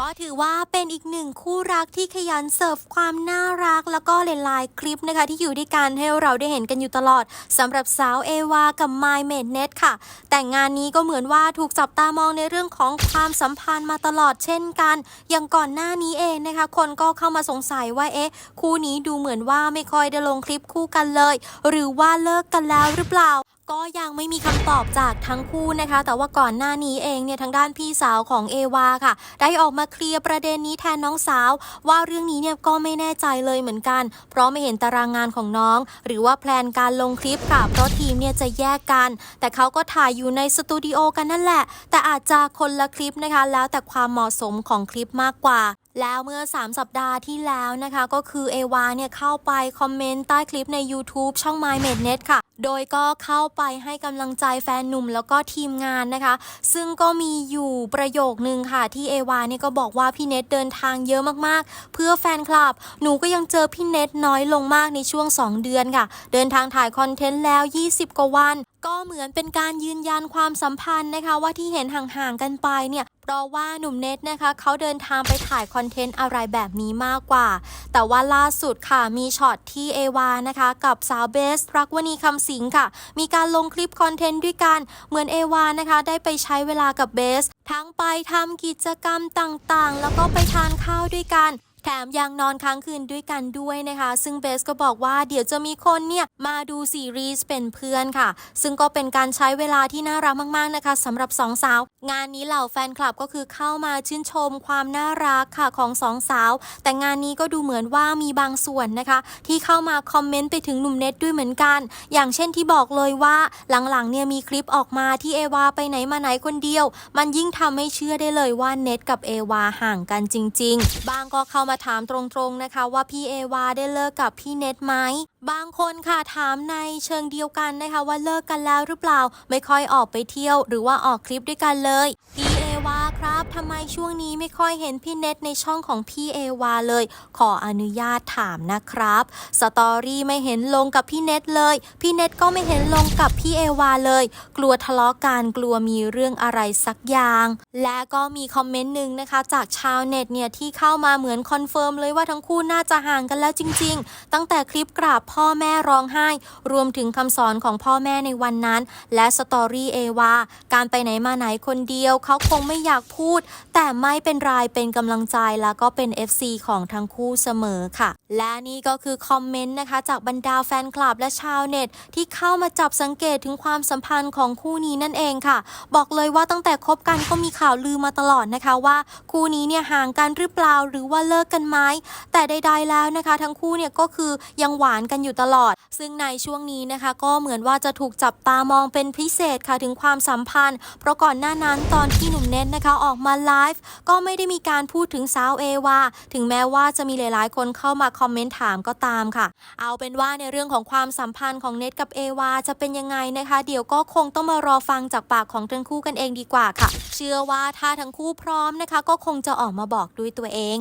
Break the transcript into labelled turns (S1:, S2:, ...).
S1: ก็ถือว่าเป็นอีกหนึ่งคู่รักที่ขยันเสิร์ฟความน่ารัก แล้วก็หลายๆคลิปนะคะ ที่อยู่ด้วยกันให้เราได้เห็นกันอยู่ตลอดสำหรับสาวเอวากับไมเมดเน็ตค่ะ แต่งงานนี้ก็เหมือนว่าถูกจับตามองในเรื่องของความสัมพันธ์มาตลอดเช่นกัน อย่างก่อนหน้านี้เองนะคะ คนก็เข้ามาสงสัยว่าเอ๊ะ คู่นี้ดูเหมือนว่าไม่ค่อยได้ลงคลิปคู่กันเลย หรือว่าเลิกกันแล้วหรือเปล่า ก็ยังไม่มีคำตอบจากทั้งคู่นะคะ แต่ว่าก่อนหน้านี้เองเนี่ยทางด้านพี่สาวของเอวาค่ะ ได้ออกมาเคลียร์ประเด็นนี้แทนน้องสาว ว่าเรื่องนี้เนี่ยก็ไม่แน่ใจเลยเหมือนกัน เพราะไม่เห็นตารางงานของน้อง หรือว่าแพลนการลงคลิปค่ะ เพราะทีมเนี่ยจะแยกกัน แต่เขาก็ถ่ายอยู่ในสตูดิโอกันนั่นแหละ แต่อาจจะคนละคลิปนะคะ แล้วแต่ความเหมาะสมของคลิปมากกว่า แล้วเมื่อ 3 สัปดาห์ที่แล้วนะคะ ก็คือเอวาเนี่ยเข้าไปคอมเมนต์ใต้คลิปใน YouTube ช่อง My m a d n e t ค่ะ โดยก็เข้าไปให้กำลังใจแฟนหนุ่มแล้วก็ทีมงานนะคะ ซึ่งก็มีอยู่ประโยคนึงค่ะ ที่เอวาเนี่ยก็บอกว่าพี่เน็ตเดินทางเยอะมากๆ เพื่อแฟนคลับ หนูก็ยังเจอพี่เน็ตน้อยลงมากในช่วง 2 เดือนค่ะ เดินทางถ่ายคอนเทนต์แล้ว 20 กว่าวันก็เหมือนเป็นการยืนยันความสัมพันธ์นะคะ ว่าที่เห็นห่างๆกันไปเนี่ย เพราะว่าหนุ่มเน็ตนะคะเขาเดินทางไปถ่ายคอนเทนต์อะไรแบบนี้มากกว่า แต่ว่าล่าสุดค่ะมีช็อตที่เอวานะคะกับสาวเบส รักวณีคำสิงค่ะ มีการลงคลิปคอนเทนต์ด้วยกัน เหมือนเอวานะคะได้ไปใช้เวลากับเบส ทั้งไปทำกิจกรรมต่างๆ แล้วก็ไปทานข้าวด้วยกันแถมยังนอนค้างคืนด้วยกันด้วยนะคะ ซึ่งเบสก็บอกว่าเดี๋ยวจะมีคนเนี่ยมาดูซีรีส์เป็นเพื่อนค่ะ ซึ่งก็เป็นการใช้เวลาที่น่ารักมากๆนะคะสำหรับสองสาว งานนี้เหล่าแฟนคลับก็คือเข้ามาชื่นชมความน่ารักค่ะของสองสาว แต่งานนี้ก็ดูเหมือนว่ามีบางส่วนนะคะ ที่เข้ามาคอมเมนต์ไปถึงหนุ่มเน็ตด้วยเหมือนกัน อย่างเช่นที่บอกเลยว่าหลังๆเนี่ยมีคลิปออกมาที่เอวาไปไหนมาไหนคนเดียว มันยิ่งทำให้เชื่อได้เลยว่าเน็ตกับเอวาห่างกันจริง ๆ บางก็เข้ามาถามตรงๆนะคะ ว่าพี่เอวาได้เลิกกับพี่เน็ตไหมบางคนค่ะถามในเชิงเดียวกันนะคะว่าเลิกกันแล้วหรือเปล่า ไม่ค่อยออกไปเที่ยว หรือว่าออกคลิปด้วยกันเลย วาครับทำไมช่วงนี้ไม่ค่อยเห็นพี่เน็ตในช่องของพี่เอวาเลย ขออนุญาตถามนะครับ สตอรี่ไม่เห็นลงกับพี่เน็ตเลย พี่เน็ตก็ไม่เห็นลงกับพี่เอวาเลย กลัวทะเลาะกันกลัวมีเรื่องอะไรสักอย่าง และก็มีคอมเมนต์หนึ่งนะคะ จากชาวเน็ตเนี่ยที่เข้ามาเหมือนคอนเฟิร์มเลยว่าทั้งคู่น่าจะห่างกันแล้วจริง ๆ ตั้งแต่คลิปกราบพ่อแม่ร้องไห้ รวมถึงคำสอนของพ่อแม่ในวันนั้น และสตอรี่เอวาการไปไหนมาไหนคนเดียวเขาคงไม่ไม่อยากพูด แต่ไม่เป็นไรเป็นกำลังใจแล้วก็เป็น FC ของทั้งคู่เสมอค่ะ และนี่ก็คือคอมเมนต์นะคะ จากบรรดาแฟนคลับและชาวเน็ต ที่เข้ามาจับสังเกตถึงความสัมพันธ์ของคู่นี้นั่นเองค่ะ บอกเลยว่าตั้งแต่คบกันก็มีข่าวลือมาตลอดนะคะว่า คู่นี้เนี่ยห่างกันหรือเปล่าหรือว่าเลิกกันไหมแต่ใดๆแล้วนะคะ ทั้งคู่เนี่ยก็คือยังหวานกันอยู่ตลอด ซึ่งในช่วงนี้นะคะ ก็เหมือนว่าจะถูกจับตามองเป็นพิเศษค่ะถึงความสัมพันธ์ เพราะก่อนหน้านั้นตอนที่หนุ่มเน็ตนะคะออกมาไลฟ์ก็ไม่ได้มีการพูดถึงสาวเอวาถึงแม้ว่าจะมีหลายๆ คนเข้ามาคอมเมนต์ถามก็ตามค่ะ เอาเป็นว่าในเรื่องของความสัมพันธ์ของเน็ตกับเอวาจะเป็นยังไงนะคะ เดี๋ยวก็คงต้องมารอฟังจากปากของทั้งคู่กันเองดีกว่าค่ะ เชื่อว่าถ้าทั้งคู่พร้อมนะคะ ก็คงจะออกมาบอกด้วยตัวเอง